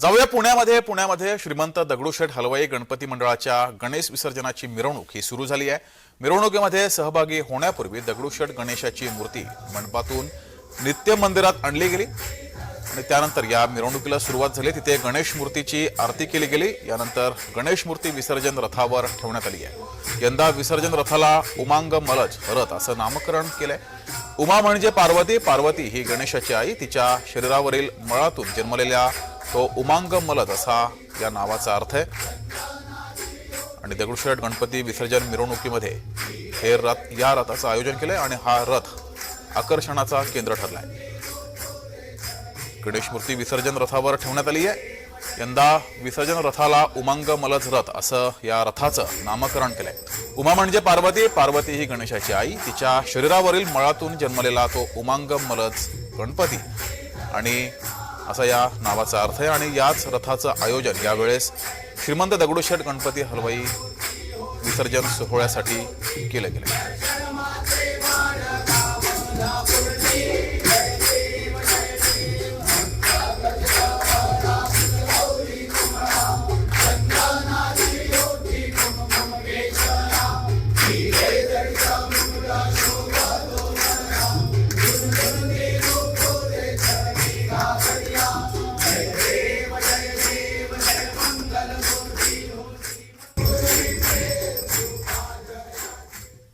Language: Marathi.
जाऊया पुण्यामध्ये. पुण्यामध्ये श्रीमंत दगडूशेठ हलवाई गणपती मंडळाच्या गणेश विसर्जनाची मिरवणूक ही सुरू झाली आहे. मिरवणुकीमध्ये सहभागी होण्यापूर्वी दगडूशेठ गणेशाची मूर्ती मंडपातून नित्य मंदिरात आणली गेली आणि त्यानंतर या मिरवणुकीला सुरुवात झाली. तिथे गणेश मूर्तीची आरती केली गेली. यानंतर गणेश मूर्ती विसर्जन रथावर ठेवण्यात आली आहे. यंदा विसर्जन रथाला उमांग मलज रथ असं नामकरण केलंय. उमा म्हणजे पार्वती पार्वती ही गणेशाची आई. तिच्या शरीरावरील मळातून जन्मलेल्या तो उमांग मलद असा या नावाचा अर्थ आहे. आणि दगडूशेठ गणपती विसर्जन मिरवणुकीमध्ये हे रथ या रथाचं आयोजन केलंय आणि हा रथ आकर्षणाचा केंद्र ठरलाय. गणेश मूर्ती विसर्जन रथावर ठेवण्यात आली आहे. यंदा विसर्जन रथाला उमंग मलज रथ असं या रथाचं नामकरण केलंय. उमा म्हणजे पार्वती पार्वती ही गणेशाची आई. तिच्या शरीरावरील मळातून जन्मलेला तो उमांग मलज गणपती. आणि असा या नावाचा अर्थ आहे. आणि याच रथाचं आयोजन यावेळेस श्रीमंत दगडूशेठ गणपती हलवाई विसर्जन सोहळ्यासाठी केलं गेलं